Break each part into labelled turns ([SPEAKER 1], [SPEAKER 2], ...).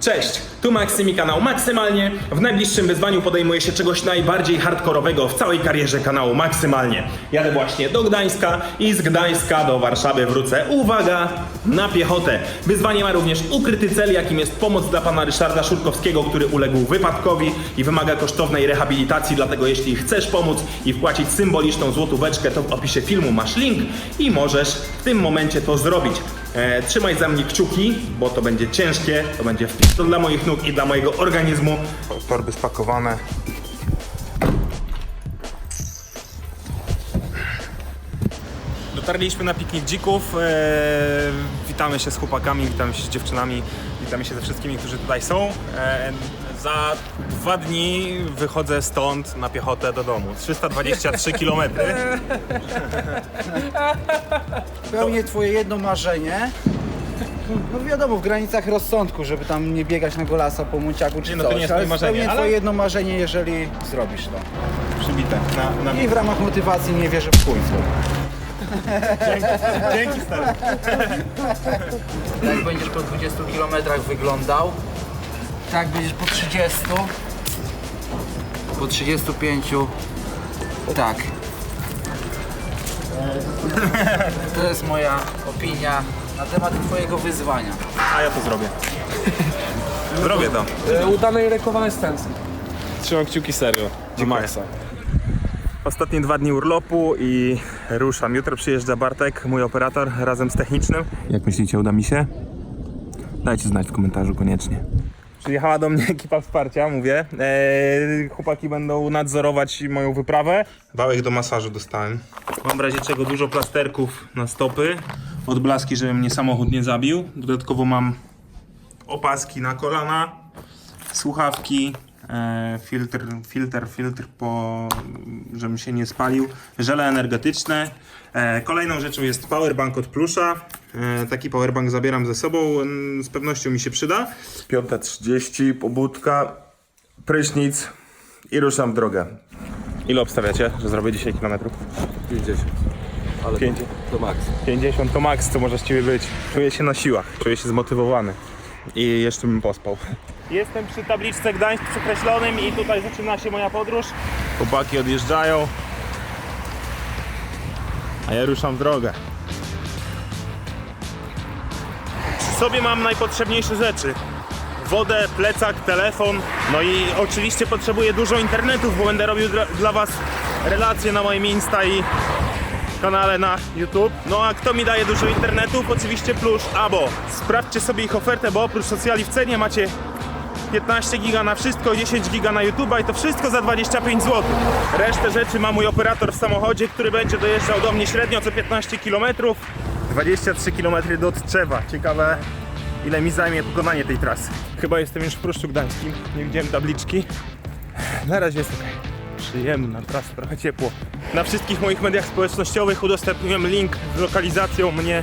[SPEAKER 1] Cześć, tu Maksymi kanał Maksymalnie. W najbliższym wyzwaniu podejmuję się czegoś najbardziej hardkorowego w całej karierze kanału Maksymalnie. Jadę właśnie do Gdańska i z Gdańska do Warszawy wrócę, uwaga, na piechotę. Wyzwanie ma również ukryty cel, jakim jest pomoc dla pana Ryszarda Szurkowskiego, który uległ wypadkowi i wymaga kosztownej rehabilitacji, dlatego jeśli chcesz pomóc i wpłacić symboliczną złotóweczkę, to w opisie filmu masz link i możesz w tym momencie to zrobić. E, trzymaj za mnie kciuki, bo to będzie ciężkie, to będzie wpis to dla moich nóg i dla mojego organizmu. Torby spakowane. Dotarliśmy na piknik dzików. E, witamy się z chłopakami, witamy się z dziewczynami, witamy się ze wszystkimi, którzy tutaj są. E, za dwa dni wychodzę stąd na piechotę do domu. 323 km.
[SPEAKER 2] Spełnię twoje jedno marzenie. No wiadomo, w granicach rozsądku, żeby tam nie biegać na golasa po muciaku czy
[SPEAKER 1] Nie, no to
[SPEAKER 2] coś,
[SPEAKER 1] nie jest
[SPEAKER 2] ale
[SPEAKER 1] moje marzenie,
[SPEAKER 2] spełnię
[SPEAKER 1] ale-
[SPEAKER 2] twoje jedno marzenie, jeżeli zrobisz to.
[SPEAKER 1] Przybite na, na
[SPEAKER 2] I w ramach motywacji nie wierzę w chuj.
[SPEAKER 1] Dzięki stary.
[SPEAKER 2] Jak będziesz po 20 km wyglądał, tak będziesz po 30, po 35, tak. To jest moja opinia na temat twojego wyzwania.
[SPEAKER 1] A ja to zrobię. Zrobię to.
[SPEAKER 3] E, udanej rekonwalescencji.
[SPEAKER 1] Trzymam kciuki serio. Do maksa. Ostatnie dwa dni urlopu i ruszam. Jutro przyjeżdża Bartek, mój operator, razem z technicznym. Jak myślicie, uda mi się? Dajcie znać w komentarzu koniecznie. Przyjechała do mnie ekipa wsparcia, mówię. Eee, chłopaki będą nadzorować moją wyprawę. Wałek do masażu dostałem. Mam w razie czego dużo plasterków na stopy. Odblaski, żeby mnie samochód nie zabił. Dodatkowo mam opaski na kolana, słuchawki, e, filtr, filtr, filtr, po, żebym się nie spalił, żele energetyczne. E, kolejną rzeczą jest powerbank od Plusza. E, taki powerbank zabieram ze sobą, mm, z pewnością mi się przyda.
[SPEAKER 4] 5.30, pobudka, prysznic i ruszam w drogę.
[SPEAKER 1] Ile obstawiacie, że zrobię 10 km?
[SPEAKER 4] 50. Ale
[SPEAKER 1] Pięć.
[SPEAKER 4] to max.
[SPEAKER 1] 50 to maks, co może z ciebie być. Czuję się na siłach, czuję się zmotywowany. I jeszcze bym pospał. Jestem przy tabliczce Gdańsk przekreślonym i tutaj zaczyna się moja podróż. Chłopaki odjeżdżają. A ja ruszam w drogę. Sobie mam najpotrzebniejsze rzeczy. Wodę, plecak, telefon. No i oczywiście potrzebuję dużo internetów, bo będę robił dla, Was relacje na moim Insta i kanale na YouTube. No a kto mi daje dużo internetów? Oczywiście Plusz Abo. Sprawdźcie sobie ich ofertę, bo oprócz socjali w cenie macie 15 giga na wszystko, 10 giga na YouTube i to wszystko za 25 zł. Resztę rzeczy ma mój operator w samochodzie, który będzie dojeżdżał do mnie średnio co 15 km. 23 km do Tczewa. Ciekawe ile mi zajmie pokonanie tej trasy. Chyba jestem już w Pruszczu Gdańskim. Nie widziałem tabliczki. Na razie jest ok. Przyjemna trasa, trochę ciepło. Na wszystkich moich mediach społecznościowych udostępniłem link z lokalizacją mnie,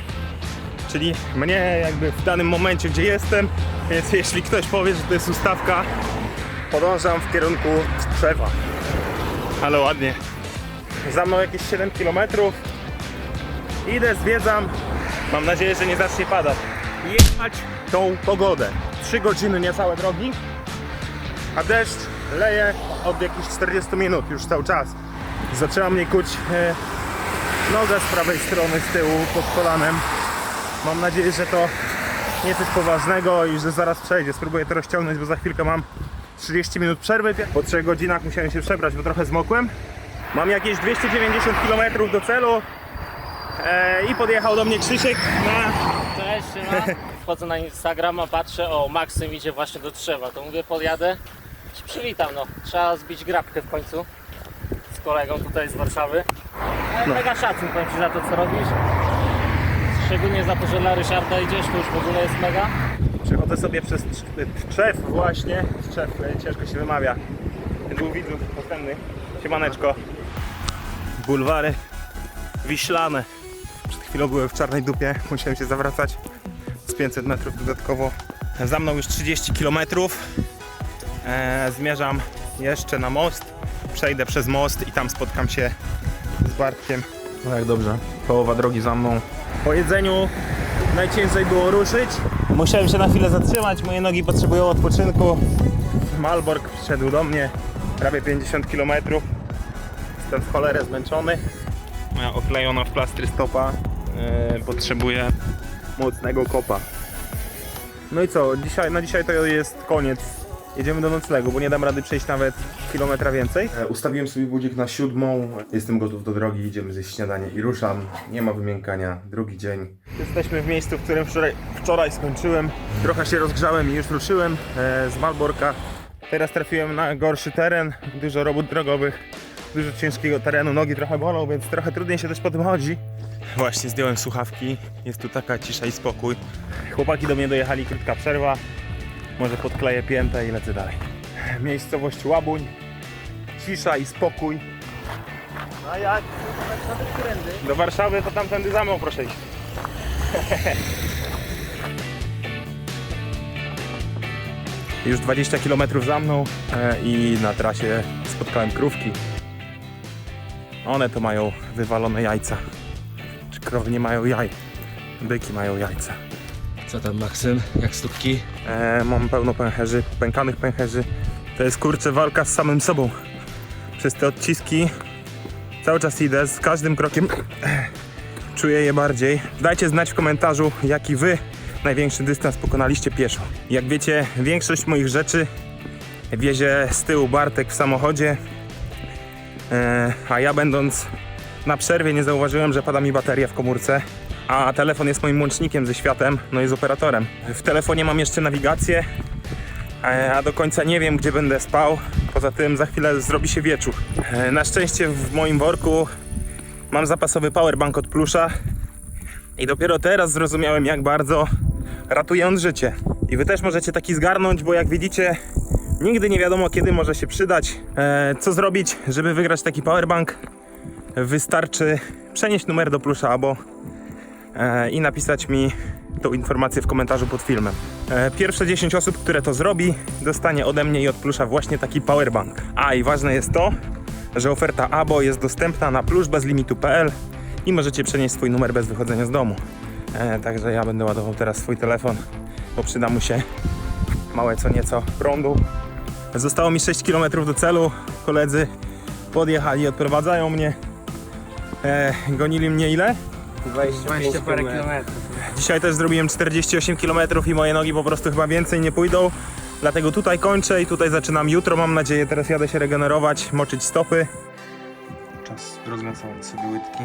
[SPEAKER 1] czyli mnie jakby w danym momencie, gdzie jestem. Więc jeśli ktoś powie, że to jest ustawka, podążam w kierunku Strzewa. Ale ładnie. Za mną jakieś 7 km. Idę, zwiedzam. Mam nadzieję, że nie zacznie padać. Jechać tą pogodę. 3 godziny niecałe drogi a deszcz leje od jakichś 40 minut już cały czas. Zaczęła mnie kuć e, noga z prawej strony, z tyłu, pod kolanem. Mam nadzieję, że to nie coś poważnego i że zaraz przejdzie. Spróbuję to rozciągnąć, bo za chwilkę mam 30 minut przerwy. Po 3 godzinach musiałem się przebrać, bo trochę zmokłem. Mam jakieś 290 km do celu e, i podjechał do mnie Krzysiek na
[SPEAKER 5] Cześć, siema. Wchodzę na Instagrama, patrzę, o Maksym idzie właśnie do drzewa, to mówię podjadę, się przywitam no. Trzeba zbić grabkę w końcu z kolegą tutaj z Warszawy. Ale mega szacun powiem Ci za to co robisz. Szczególnie za to, że dla Ryszarda idziesz, to już w ogóle jest mega.
[SPEAKER 1] Przechodzę sobie przez Trz- Trzew właśnie. Trzew, e, ciężko się wymawia. Dwóch widzów postępnych. Siemaneczko. Bulwary wiślane. Chwilą byłem w czarnej dupie. Musiałem się zawracać z 500 metrów dodatkowo. Za mną już 30 km. E, zmierzam jeszcze na most. Przejdę przez most i tam spotkam się z Bartkiem. No jak dobrze. Połowa drogi za mną. Po jedzeniu najciężej było ruszyć. Musiałem się na chwilę zatrzymać, moje nogi potrzebują odpoczynku. Malbork przyszedł do mnie, prawie 50 km. Jestem w cholerę zmęczony. Moja oklejona w plastry stopa yy, potrzebuje mocnego kopa. No i co, dzisiaj, na dzisiaj to jest koniec. Jedziemy do noclegu, bo nie dam rady przejść nawet kilometra więcej.
[SPEAKER 4] E, Ustawiłem sobie budzik na siódmą. Jestem gotów do drogi, idziemy zjeść śniadanie i ruszam. Nie ma wymiękania. Drugi dzień.
[SPEAKER 1] Jesteśmy w miejscu, w którym wczoraj, wczoraj skończyłem. Trochę się rozgrzałem i już ruszyłem e, z Malborka. Teraz trafiłem na gorszy teren, dużo robót drogowych, dużo ciężkiego terenu, nogi trochę bolą, więc trochę trudniej się też po tym chodzi. Właśnie zdjąłem słuchawki, jest tu taka cisza i spokój. Chłopaki do mnie dojechali, krótka przerwa. Może podkleję piętę i lecę dalej. Miejscowość Łabuń, cisza i spokój. A jak? Do Warszawy to tamtędy za mną proszę iść. Już 20 km za mną e, i na trasie spotkałem krówki. One to mają wywalone jajca. Czy krowy nie mają jaj? Byki mają jajca.
[SPEAKER 3] Co tam Maksym? Jak stópki?
[SPEAKER 1] E, mam pełno pęcherzy, pękanych pęcherzy. To jest kurczę walka z samym sobą. Przez te odciski cały czas idę, z każdym krokiem czuję je bardziej. Dajcie znać w komentarzu, jaki wy największy dystans pokonaliście pieszo. Jak wiecie, większość moich rzeczy wiezie z tyłu Bartek w samochodzie, a ja będąc na przerwie nie zauważyłem, że pada mi bateria w komórce, a telefon jest moim łącznikiem ze światem, no i z operatorem. W telefonie mam jeszcze nawigację, e, a do końca nie wiem, gdzie będę spał. Poza tym za chwilę zrobi się wieczór. E, Na szczęście w moim worku mam zapasowy powerbank od Plusza i dopiero teraz zrozumiałem, jak bardzo ratuje on życie. I wy też możecie taki zgarnąć, bo jak widzicie, nigdy nie wiadomo, kiedy może się przydać. E, Co zrobić, żeby wygrać taki powerbank? Wystarczy przenieść numer do Plusza albo e, i napisać mi tą informację w komentarzu pod filmem. E, Pierwsze 10 osób, które to zrobi, dostanie ode mnie i od Plusza właśnie taki powerbank. A i ważne jest to, że oferta ABO jest dostępna na pluszbezlimitu.pl i możecie przenieść swój numer bez wychodzenia z domu. Także ja będę ładował teraz swój telefon, bo przyda mu się małe co nieco prądu. Zostało mi 6 km do celu. Koledzy podjechali, odprowadzają mnie. E, gonili mnie ile?
[SPEAKER 3] 20 parę kilometrów.
[SPEAKER 1] Dzisiaj też zrobiłem 48 km i moje nogi po prostu chyba więcej nie pójdą. Dlatego tutaj kończę i tutaj zaczynam jutro, mam nadzieję. Teraz jadę się regenerować, moczyć stopy. Czas rozmasować sobie łydki.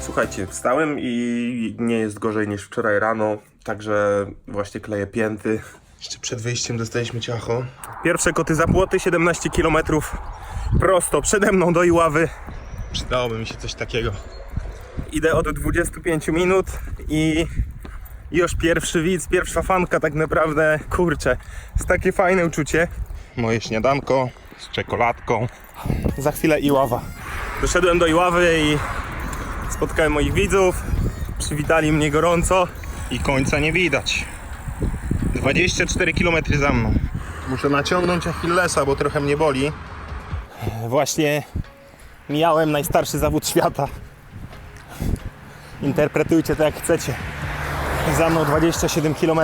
[SPEAKER 4] Słuchajcie, wstałem i nie jest gorzej niż wczoraj rano. Także właśnie kleję pięty. Jeszcze przed wyjściem dostaliśmy ciacho.
[SPEAKER 1] Pierwsze koty za płoty, 17 km prosto przede mną do Iławy. Przydałoby mi się coś takiego. Idę od 25 minut i już pierwszy widz, pierwsza fanka tak naprawdę. Kurczę, jest takie fajne uczucie. Moje śniadanko z czekoladką. Za chwilę Iława. Doszedłem do Iławy i spotkałem moich widzów. Przywitali mnie gorąco i końca nie widać. 24 km za mną. Muszę naciągnąć Achillesa, bo trochę mnie boli. Właśnie mijałem najstarszy zawód świata. Interpretujcie to jak chcecie. Za mną 27 km.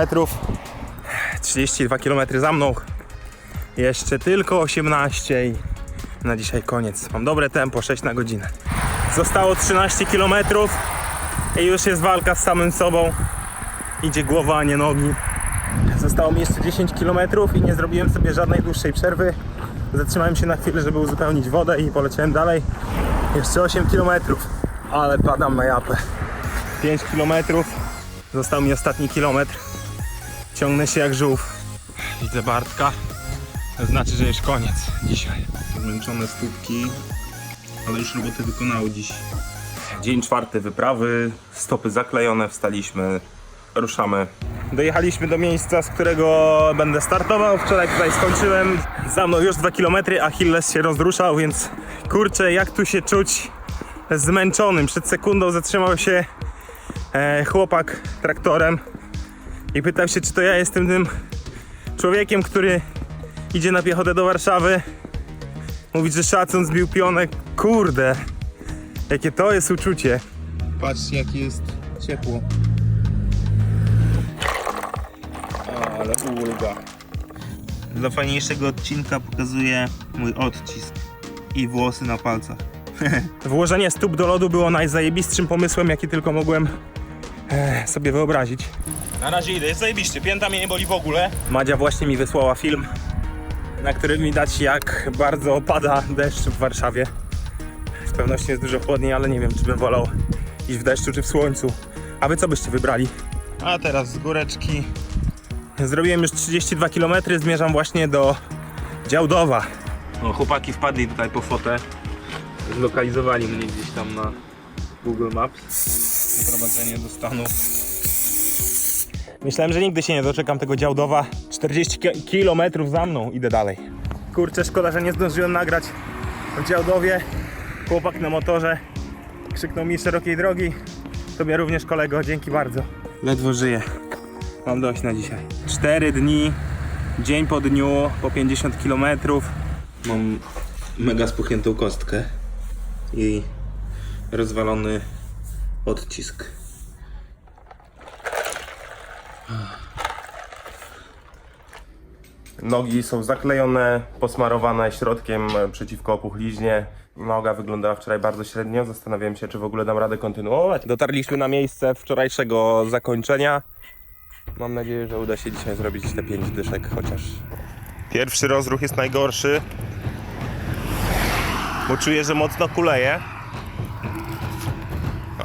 [SPEAKER 1] 32 km za mną. Jeszcze tylko 18 i na dzisiaj koniec. Mam dobre tempo, 6 na godzinę. Zostało 13 km i już jest walka z samym sobą. Idzie głowa, a nie nogi. Zostało mi jeszcze 10 km i nie zrobiłem sobie żadnej dłuższej przerwy. Zatrzymałem się na chwilę, żeby uzupełnić wodę i poleciałem dalej. Jeszcze 8 km, ale padam na japę. 5 km, został mi ostatni kilometr. Ciągnę się jak żółw. Widzę Bartka. To znaczy, że już koniec dzisiaj. Zmęczone stópki, ale już roboty wykonały dziś. Dzień czwarty wyprawy, stopy zaklejone, wstaliśmy, ruszamy. Dojechaliśmy do miejsca, z którego będę startował. Wczoraj tutaj skończyłem. Za mną już 2 km, Achilles się rozruszał, więc kurczę, jak tu się czuć zmęczonym. Przed sekundą zatrzymał się e, chłopak traktorem i pytał się, czy to ja jestem tym człowiekiem, który idzie na piechotę do Warszawy. Mówi, że szacun zbił pionek. Kurde, jakie to jest uczucie. Patrzcie, jakie jest ciepło. Ale ulga. Dla fajniejszego odcinka pokazuję mój odcisk i włosy na palcach. Włożenie stóp do lodu było najzajebistszym pomysłem, jaki tylko mogłem e, sobie wyobrazić. Na razie idę, jest zajebiście, pięta mnie nie boli w ogóle. Madzia właśnie mi wysłała film, na którym widać jak bardzo pada deszcz w Warszawie. Z pewnością jest dużo chłodniej, ale nie wiem czy bym wolał iść w deszczu czy w słońcu. A wy co byście wybrali? A teraz z góreczki. Zrobiłem już 32 km, zmierzam właśnie do Działdowa. No, chłopaki wpadli tutaj po fotę. Zlokalizowali mnie gdzieś tam na Google Maps. Prowadzenie do stanu. Myślałem, że nigdy się nie doczekam tego Działdowa. 40 km za mną, idę dalej. Kurczę, szkoda, że nie zdążyłem nagrać w Działdowie. Chłopak na motorze krzyknął mi szerokiej drogi. Tobie również kolego, dzięki bardzo. Ledwo żyję. Mam dość na dzisiaj. 4 dni, dzień po dniu, po 50 km. Mam mega spuchniętą kostkę i rozwalony odcisk. Nogi są zaklejone, posmarowane środkiem przeciwko opuchliźnie. Noga wyglądała wczoraj bardzo średnio. Zastanawiałem się, czy w ogóle dam radę kontynuować. Dotarliśmy na miejsce wczorajszego zakończenia. Mam nadzieję, że uda się dzisiaj zrobić te 5 dyszek chociaż. Pierwszy rozruch jest najgorszy, bo czuję, że mocno kuleje.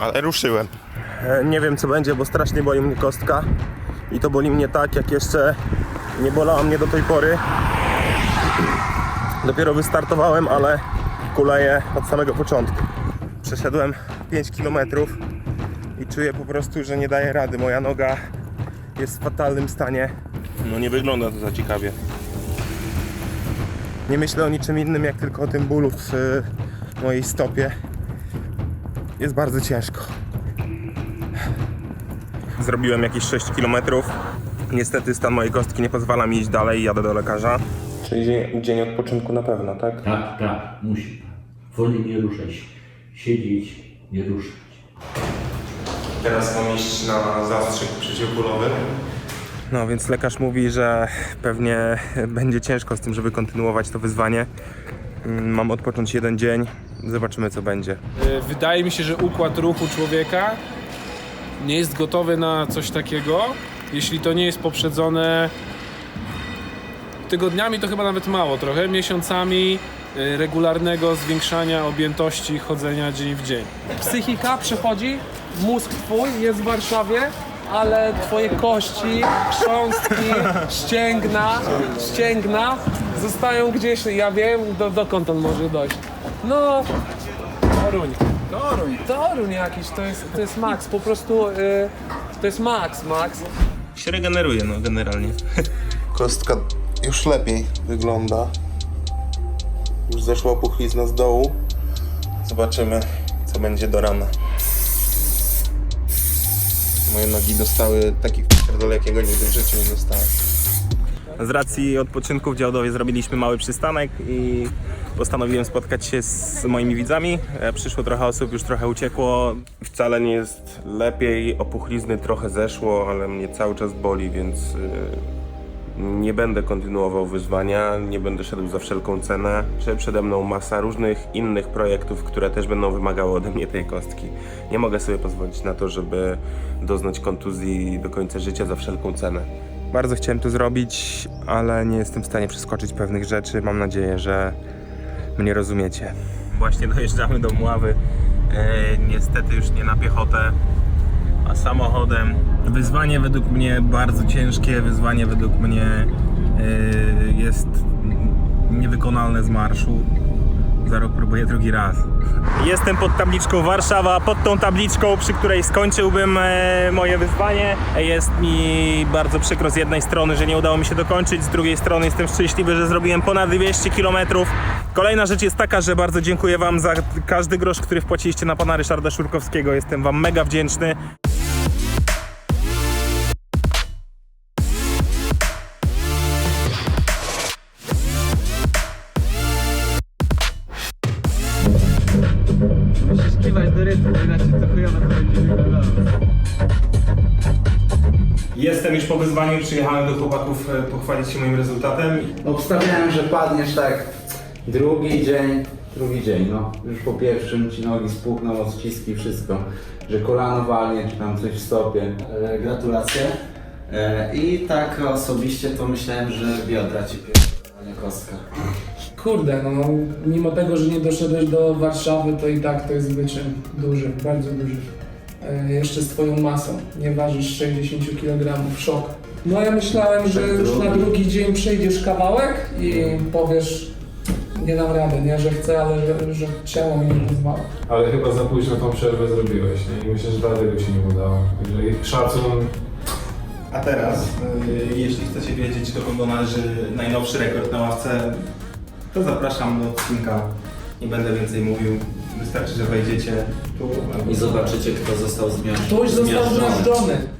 [SPEAKER 1] Ale ruszyłem. E, Nie wiem co będzie, bo strasznie boli mnie kostka. I to boli mnie tak, jak jeszcze nie bolała mnie do tej pory. Dopiero wystartowałem, ale kuleję od samego początku. Przeszedłem 5 km i czuję po prostu, że nie daję rady. Moja noga jest w fatalnym stanie. No nie wygląda to za ciekawie. Nie myślę o niczym innym, jak tylko o tym bólu w y, mojej stopie. Jest bardzo ciężko. Zrobiłem jakieś 6 km. Niestety stan mojej kostki nie pozwala mi iść dalej, jadę do lekarza. Czyli dzień, dzień odpoczynku na pewno, tak?
[SPEAKER 6] Tak, tak, musi. Wolniej nie ruszać. Siedzieć, nie ruszać.
[SPEAKER 4] Teraz mam iść na zastrzyk przeciwbólowy.
[SPEAKER 1] No więc lekarz mówi, że pewnie będzie ciężko z tym, żeby kontynuować to wyzwanie. Mm, Mam odpocząć jeden dzień, zobaczymy co będzie.
[SPEAKER 7] Y, Wydaje mi się, że układ ruchu człowieka nie jest gotowy na coś takiego, jeśli to nie jest poprzedzone tygodniami, to chyba nawet mało trochę, miesiącami y, regularnego zwiększania objętości chodzenia dzień w dzień. Psychika przychodzi, mózg twój jest w Warszawie, ale twoje kości, chrząstki, ścięgna, ścięgna zostają gdzieś, ja wiem, do, dokąd on może dojść. No, Toruń.
[SPEAKER 2] Toruń.
[SPEAKER 7] Toruń jakiś, to jest, to jest max, po prostu y, to jest max, max.
[SPEAKER 1] Się regeneruje no generalnie.
[SPEAKER 4] Kostka już lepiej wygląda. Już zeszła opuchlizna z dołu. Zobaczymy, co będzie do rana. Moje nogi dostały takich pierdolek, jakiego nigdy w życiu nie dostałem.
[SPEAKER 1] Z racji odpoczynku w Działdowie zrobiliśmy mały przystanek i postanowiłem spotkać się z moimi widzami. E, Przyszło trochę osób, już trochę uciekło.
[SPEAKER 4] Wcale nie jest lepiej, opuchlizny trochę zeszło, ale mnie cały czas boli, więc y, nie będę kontynuował wyzwania, nie będę szedł za wszelką cenę. Prze- Przede mną masa różnych innych projektów, które też będą wymagały ode mnie tej kostki. Nie mogę sobie pozwolić na to, żeby doznać kontuzji do końca życia za wszelką cenę.
[SPEAKER 1] Bardzo chciałem to zrobić, ale nie jestem w stanie przeskoczyć pewnych rzeczy. Mam nadzieję, że mnie rozumiecie. Właśnie dojeżdżamy do Mławy. E, niestety już nie na piechotę, a samochodem. Wyzwanie według mnie bardzo ciężkie, wyzwanie według mnie e, jest niewykonalne z marszu. Za rok próbuję drugi raz. Jestem pod tabliczką Warszawa, pod tą tabliczką, przy której skończyłbym e, moje wyzwanie. Jest mi bardzo przykro z jednej strony, że nie udało mi się dokończyć, z drugiej strony jestem szczęśliwy, że zrobiłem ponad 200 km. Kolejna rzecz jest taka, że bardzo dziękuję Wam za każdy grosz, który wpłaciliście na pana Ryszarda Szurkowskiego. Jestem Wam mega wdzięczny. Jestem już po wyzwaniu, przyjechałem do chłopaków e, pochwalić się moim rezultatem.
[SPEAKER 2] Obstawiałem, że padniesz tak drugi dzień, drugi dzień, no. Już po pierwszym ci nogi spuchną, odciski, wszystko. Że kolano walnie, czy tam coś w stopie.
[SPEAKER 8] E, Gratulacje. E, I tak osobiście to myślałem, że biodra ci pierdolnie kostka.
[SPEAKER 7] Kurde, no mimo tego, że nie doszedłeś do Warszawy, to i tak to jest wyczyn duży, bardzo duży. E, jeszcze z twoją masą, nie ważysz 60 kg, szok. No ja myślałem, że już na drugi dzień przejdziesz kawałek i powiesz, nie dam rady, nie, że chcę, ale że, że ciało mi nie pozwala.
[SPEAKER 9] Ale chyba za późno tą przerwę zrobiłeś, nie? I myślę, że dlatego się nie udało. Jeżeli szacun,
[SPEAKER 1] A teraz, y, jeśli chcecie wiedzieć, do kogo należy najnowszy rekord na ławce, to zapraszam do odcinka. Nie będę więcej mówił. Wystarczy, że wejdziecie
[SPEAKER 8] I zobaczycie, kto został zmiażdżony.
[SPEAKER 7] Ktoś został zmiażdżony.